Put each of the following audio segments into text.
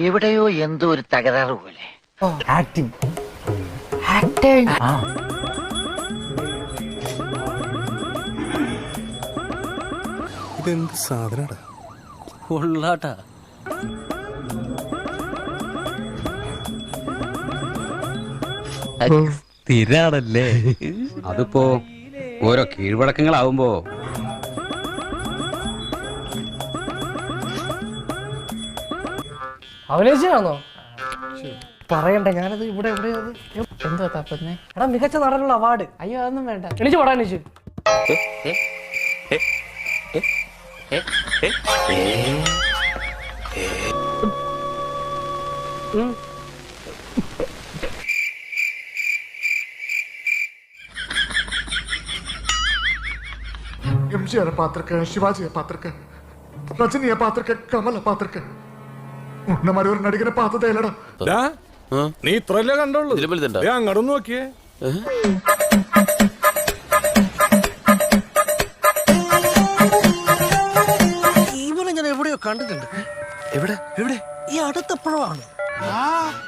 എവിടെയോ എന്തോ ഒരു തകരാറ് പോലെ. ആക്ടിങ് ഇതെന്ത് സാധനടാ? കൊള്ളാട്ടാ. സ്ഥിരാണല്ലേ അതിപ്പോ ഓരോ കീഴ്വഴക്കങ്ങളാവുമ്പോ അഭിനയിച്ചതാണോ പറയണ്ട ഞാനത് ഇവിടെ ഇവിടെ എന്തോ തപ്പന്നെ? എടാ മികച്ച നടനുള്ള അവാർഡ് അയ്യോ അതൊന്നും വേണ്ട. എണീച്ച് പടാ എണീച്ച്. എം ജിയുടെ പാത്രക്ക് ശിവാജിയെ പാത്രക്ക് രജനിയെ പാത്രക്ക് കമല പാത്രക്ക്. മാതിരി ഒരു നടികനെ പാത്തതേ ഇല്ലടാ ഡാ, നീ ഇത്രല്ലേ കണ്ടുള്ളൂ. ഇതിലും വലുതുണ്ടോ? ദേ അങ്ങോട്ടൊന്ന് നോക്കിയേ. ഇവനെ ഞാൻ എവിടെയോ കണ്ടിട്ടുണ്ട്. എവിടെ? എവിടെ? ഈ അടുത്തപ്പോഴാണ്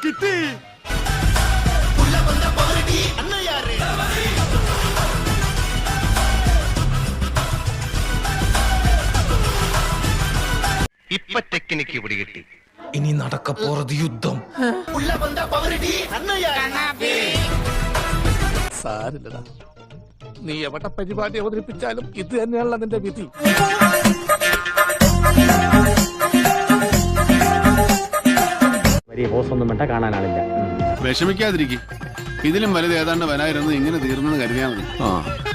കിട്ടി. ഇപ്പൊ ടെക്നിക്ക് പിടികിട്ടി ഇനി നടക്ക പോറത് യുദ്ധം. സാരില്ലടാ. നീ എവിടെ പരിപാടി അവതരിപ്പിച്ചാലും ഇത് തന്നെയാണല്ലോ നിന്റെ വിധി. വിഷമിക്കാതിരിക്കും. ഇതിലും വലുത് ഏതാണ്ട് വരായിരുന്നു ഇങ്ങനെ തീർന്നത് കരുതിയാൽ മതി.